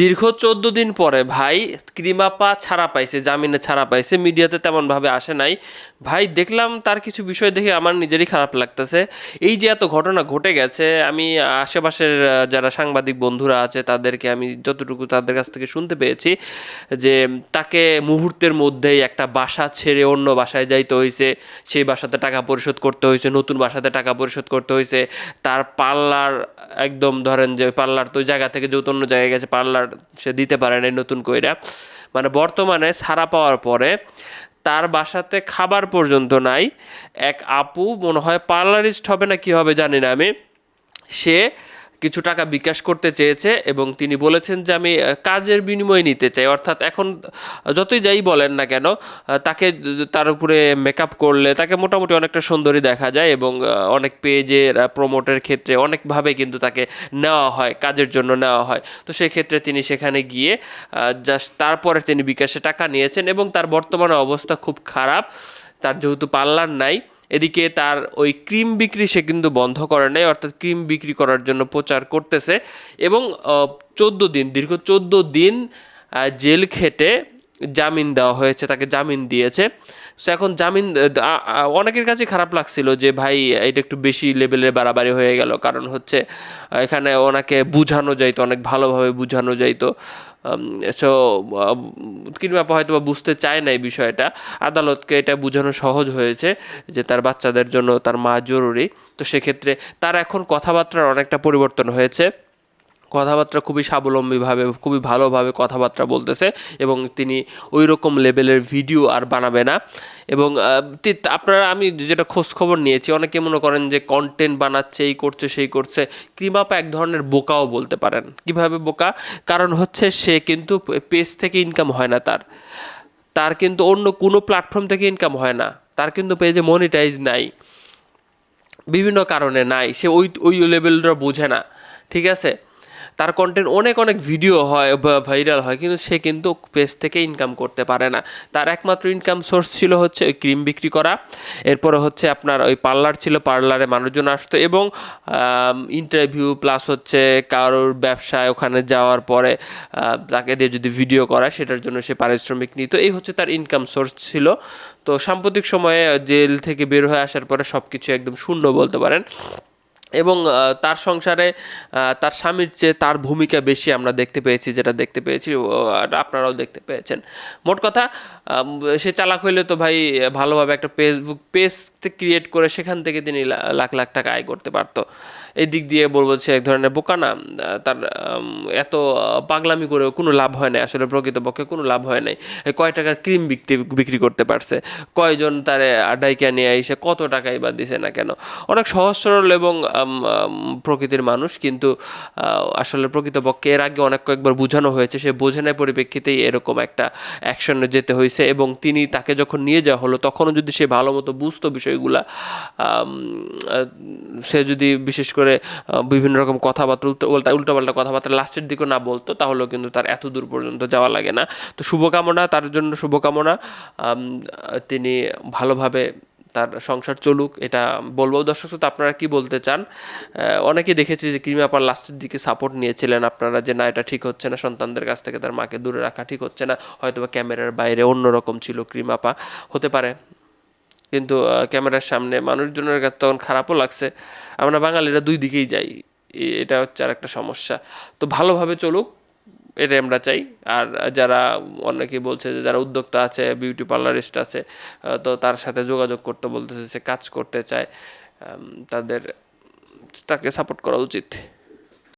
দীর্ঘ চোদ্দ দিন পরে ভাই ক্রিমাপা ছাড়া পাইছে, জামিনে ছাড়া পাইছে, মিডিয়াতে তেমনভাবে আসে নাই। ভাই, দেখলাম তার কিছু বিষয় দেখে আমার নিজেরই খারাপ লাগতেছে। এই যে এত ঘটনা ঘটে গেছে, আমি আশেপাশের যারা সাংবাদিক বন্ধুরা আছে, তাদেরকে আমি যতটুকু তাদের কাছ থেকে শুনতে পেয়েছি, যে তাকে মুহূর্তের মধ্যেই একটা বাসা ছেড়ে অন্য বাসায় যাইতে হয়েছে সেই বাসাতে টাকা পরিশোধ করতে হয়েছে নতুন বাসাতে টাকা পরিশোধ করতে হয়েছে তার পাল্লার একদম ধরেন যে পাল্লার তো জায়গা থেকে যেহেতু অন্য জায়গায় গেছে পার্লার সে দিতে পারে নাই নতুন কইরা। মানে বর্তমানে ছাড়া পাওয়ার পরে তার বাসাতে খাবার পর্যন্ত নাই। এক আপু মনে হয় পার্লারিস্ট হবে না কি হবে জানি না আমি। সে কিছু টাকা বিকাশ করতে চেয়েছে এবং তিনি বলেছেন যে আমি কাজের বিনিময়ে নিতে চাই। অর্থাৎ এখন যতই যাই বলেন না কেন তাকে তার উপরে মেকআপ করলে তাকে মোটামুটি অনেকটা সুন্দরী দেখা যায় এবং অনেক পেজের প্রমোটের ক্ষেত্রে অনেকভাবে কিন্তু তাকে নেওয়া হয়, কাজের জন্য নেওয়া হয়। তো সেই ক্ষেত্রে তিনি সেখানে গিয়ে জাস্ট তারপরে তিনি বিকাশে টাকা নিয়েছেন এবং তার বর্তমানে অবস্থা খুব খারাপ। তার যেহেতু পার্লার নাই এদিকে তার ওই ক্রিম বিক্রি সে কিন্তু বন্ধ করে নেয় অর্থাৎ ক্রিম বিক্রি করার জন্য প্রচার করতেছে এবং চোদ্দ দিন, দীর্ঘ চোদ্দ দিন জেল খেটে জামিন দেওয়া হয়েছে, তাকে জামিন দিয়েছে। সো এখন জামিন অনেকের কাছে খারাপ লাগছিল যে, ভাই, এটা একটু বেশি লেভেলের বাড়াবাড়ি হয়ে গেল। কারণ হচ্ছে এখানে ওনাকে বুঝানো যাইতো, অনেক ভালোভাবে বুঝানো যাইতো। সো কিংবা হয়তো বা বুঝতে চায় না এই বিষয়টা। আদালতকে এটা বোঝানো সহজ হয়েছে যে, তার বাচ্চাদের জন্য তার মা জরুরি। তো সেক্ষেত্রে তার এখন কথাবার্তার অনেকটা পরিবর্তন হয়েছে। কথাবার্তা খুবই স্বাবলম্বীভাবে, খুবই ভালোভাবে কথাবার্তা বলতেছে এবং তিনি ওই রকম লেভেলের ভিডিও আর বানাবে না। এবং আপনারা, আমি যেটা খোঁজ খবর নিয়েছি, অনেকে মনে করেন যে কন্টেন্ট বানাচ্ছে, এই করছে, সেই করছে, ক্রিমাপা এক ধরনের বোকাও বলতে পারেন। কীভাবে বোকা? কারণ হচ্ছে সে কিন্তু পেজ থেকে ইনকাম হয় না তার। তার কিন্তু অন্য কোনো প্ল্যাটফর্ম থেকে ইনকাম হয় না। তার কিন্তু পেজে মনিটাইজ নাই। বিভিন্ন কারণে নাই। সে ওই ওই লেভেলটা বোঝে না। ঠিক আছে? তার কন্টেন্ট অনেক অনেক ভিডিও হয় ভাইরাল হয়, কিন্তু সে কিন্তু পেজ থেকে ইনকাম করতে পারে না। তার একমাত্র ইনকাম সোর্স ছিল হচ্ছে ওই ক্রিম বিক্রি করা। এরপরে হচ্ছে আপনার ওই পার্লার ছিল পার্লারে মানুষজন আসতো এবং ইন্টারভিউ প্লাস হচ্ছে কারোর ব্যবসায় ওখানে যাওয়ার পরে তাকে দিয়ে যদি ভিডিও করা সেটার জন্য সে পারিশ্রমিক নিত। এই হচ্ছে তার ইনকাম সোর্স ছিল। তো সাম্প্রতিক সময়ে জেল থেকে বের হয়ে আসার পরে সব কিছু একদম শূন্য বলতে পারেন। এবং তার সংসারে তার স্বামীর চেয়ে তার ভূমিকা বেশি আমরা দেখতে পেয়েছি, যেটা দেখতে পেয়েছি আর আপনারাও দেখতে পেয়েছেন। মোট কথা সে চালাক হইলে তো ভাই ভালোভাবে একটা ফেসবুক পেজ ক্রিয়েট করে সেখান থেকে তিনি লাখ লাখ টাকা আয় করতে পারতো। এই দিক দিয়ে বলব সে এক ধরনের বোকা না, তার এত পাগলামি করেও কোনো লাভ হয় না আসলে প্রকৃতপক্ষে কোনো লাভ হয় নাই। কয় টাকার ক্রিম বিক্রি বিক্রি করতে পারছে, কয়জন তারে আডাইকা নিয়ে এসে কত টাকাই বা দিছে না কেন? অনেক সহজ, সরল এবং প্রকৃতির মানুষ, কিন্তু আসলে প্রকৃতপক্ষে এর আগে অনেক কয়েকবার বোঝানো হয়েছে, সে বোঝে নাই পরিপ্রেক্ষিতেই এরকম একটা অ্যাকশনে যেতে হয়েছে এবং তিনি তাকে যখন নিয়ে যাওয়া হলো, তখনও যদি সে ভালো মতো বুঝতো বিষয়গুলা সে যদি বিশেষ করে বিভিন্ন রকম কথাবার্তা, উল্টো, উল্টা, উল্টোপাল্টা কথাবার্তা লাস্টের দিকে না বলতো, তাহলেও কিন্তু তার এত দূর পর্যন্ত যাওয়া লাগে না। তো শুভকামনা, তার জন্য শুভকামনা। তিনি ভালোভাবে তার সংসার চলুক, এটা বলব। দর্শক শ্রোতা, আপনারা কি বলতে চান? অনেকে দেখেছি যে ক্রিমাপার লাস্টের দিকে সাপোর্ট নিয়েছিলেন আপনারা যে, না, এটা ঠিক হচ্ছে না, সন্তানদের কাছ থেকে তার মাকে দূরে রাখা ঠিক হচ্ছে না। হয়তো বা ক্যামেরার বাইরে অন্যরকম ছিল ক্রিমাপা হতে পারে। কিন্তু ক্যামেরার সামনে মানুষজনের কাছে তখন খারাপও লাগছে। আমরা বাঙালিরা দুই দিকেই যাই এটা হচ্ছে আর একটা সমস্যা। তো ভালোভাবে চলুক এটাই আমরা চাই। আর যারা অনেকেই বলছে যে যারা উদ্যোক্তা আছে বিউটি পার্লারিস্ট আছে তো তার সাথে যোগাযোগ করতে বলতেছে সে কাজ করতে চায় তাদের, তাকে সাপোর্ট করা উচিত।